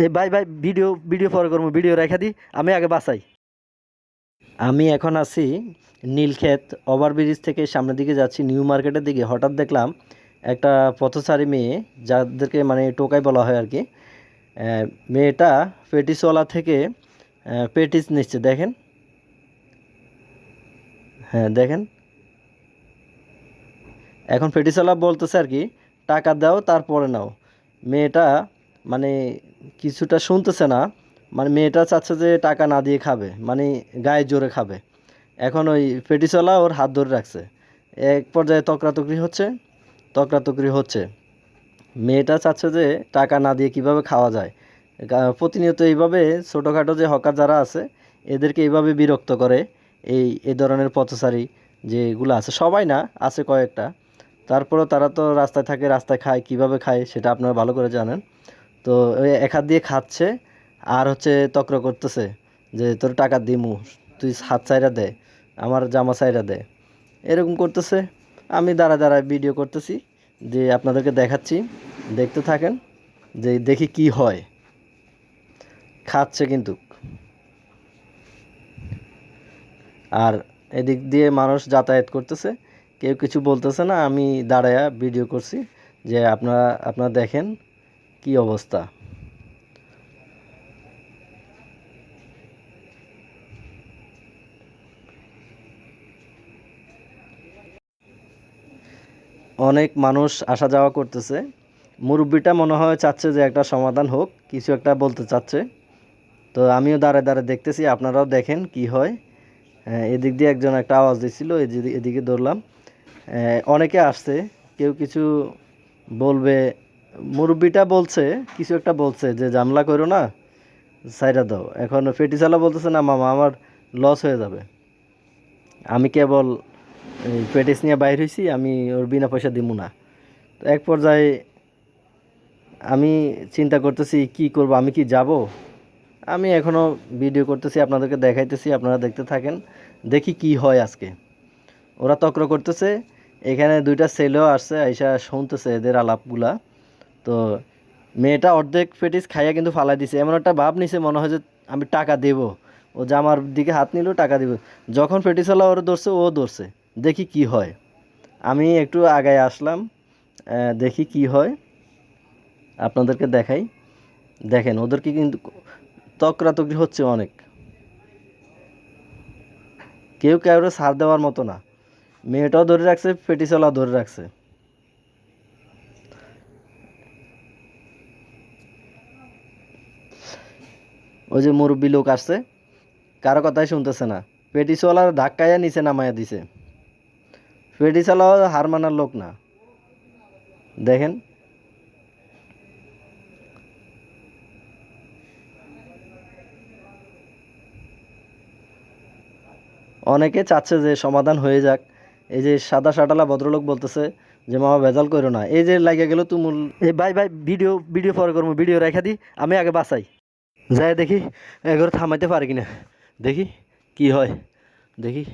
এ, ভাই ভাই, video video পরে করব, ভিডিও রেখা দি, আমি আগে বাসাই আমি এখন আছি নীলক্ষেত ওভারব্রিজ থেকে সামনের দিকে যাচ্ছি, নিউ মার্কেটের দিকে। হঠাৎ দেখলাম একটা পথচারী মেয়ে, যাদেরকে মানে টোকাই বলা হয় আর কি মেয়েটা পেটিসওয়ালা থেকে পেটিস নিচ্ছে, দেখেন। হ্যাঁ দেখেন। এখন পেটিসওয়ালা বলতেছে আর কি টাকা দাও, তারপরে নাও। মেয়েটা মানে কিছুটা শুনতেছে না। মানে মেয়েটা চাচ্ছে যে টাকা না দিয়ে খাবে মানে গায়ে জোরে খাবে। এখন ওই পেটিসওয়ালা ওর হাত ধরে রাখছে। এক পর্যায়ে তকরাতকরি হচ্ছে তকরাতকরি হচ্ছে। মেয়েটা চাচ্ছে যে টাকা না দিয়ে কীভাবে খাওয়া যায়। প্রতিনিয়ত এইভাবে ছোটোখাটো যে হকার যারা আছে, এদেরকে এইভাবে বিরক্ত করে এই, এ ধরনের পথচারী যেগুলো আছে। সবাই না, আছে কয়েকটা। তারপরেও তারা তো রাস্তায় থাকে, রাস্তায় খায়, কীভাবে খায় সেটা আপনারা ভালো করে জানেন। তো ওই এক হাত দিয়ে খাচ্ছে, আর হচ্ছে তক্র করতেছে যে, তোর টাকা দিমু, তুই হাত চাইরা দে, আমার জামা চাইরা দে। এরকম করতেছে। আমি দাঁড়া দাঁড়ায় ভিডিও করতেছি, যে আপনাদেরকে দেখাচ্ছি। দেখতে থাকেন, যে দেখি কি হয়। খাচ্ছে কিন্তু। আর এদিক দিয়ে মানুষ যাতায়াত করতেছে। কেউ কিছু বলতেছে না, আমি দাঁড়ায়া ভিডিও করছি, যে আপনারা আপনারা দেখেন কি অবস্থা? অনেক মানুষ আসা যাওয়া করতেছে। মুরব্বিটা মনে হয় চাচ্ছে যে একটা সমাধান হোক কিছু একটা বলতে চাচ্ছে। তো আমিও দাঁড়ায় দাঁড়ায় দেখতেছি আপনারাও দেখেন কি হয়। হ্যাঁ, এদিক দিয়ে একজন একটা আওয়াজ দিচ্ছিল এদিকে ধরলাম। আহ, অনেকে আসছে কেউ কিছু বলবে মুরব্বিটা বলছে, কিছু একটা বলছে যে জামলা করো না সাইডা দাও। এখন ফেটিসালা বলতেছে, না মামা, আমার লস হয়ে যাবে। আমি কেবল পেটিস নিয়ে বাইর হয়েছি আমি ওর বিনা পয়সা দিব না। তো এক পর্যায়ে আমি চিন্তা করতেছি, কি করব, আমি কি যাব? আমি এখনও ভিডিও করতেছি, আপনাদেরকে দেখাইতেছি, আপনারা দেখতে থাকেন, দেখি কি হয় আজকে। ওরা তক্র করতেছে, এখানে দুইটা ছেলেও আসছে, আইসা শুনতেছে এদের আলাপগুলা। তো মেয়েটা অর্ধেক পেটিস খাইয়া কিন্তু ফালাই দিছে। এমন একটা ভাব নিছে মনে হয় যে আমি টাকা দেব। ও জামার দিকে হাত নিল, টাকা দিব। যখন পেটিসওয়ালা ওর ধরছে, ও ধরছে। দেখি কি হয়। আমি একটু আগায় আসলাম দেখি কি হয়। আপনাদেরকে দেখাই। দেখেন ওদেরকে কিন্তু তকরাতকরি হচ্ছে অনেক। কেউ কাউরে ছাড় দেওয়ার মতো না। মেয়েটাও ধরে রাখছে পেটিসওয়ালা ধরে রাখছে। ওই যে মুরব্বী লোক আসছে, কারও কথাই শুনতেছে না। পেটিসওয়ালার ধাক্কাইয়া নিচে নামাইয়া দিছে। পেটিসওয়ালাও হার মানার লোক না। দেখেন। অনেকে চাচ্ছে যে সমাধান হয়ে যাক। এই যে সাদা শাটালা ভদ্রলোক বলতেছে যে, মামা, ভেজাল করো না। এই যে লাগে গেল তুমুল ভাই ভাই, ভিডিও ভিডিও পরে করব, ভিডিও রেখা দি, আমি আগে বাসাই যাই দেখি এগুলো থামাইতে পারি কিনা। দেখি কি হয়। দেখি।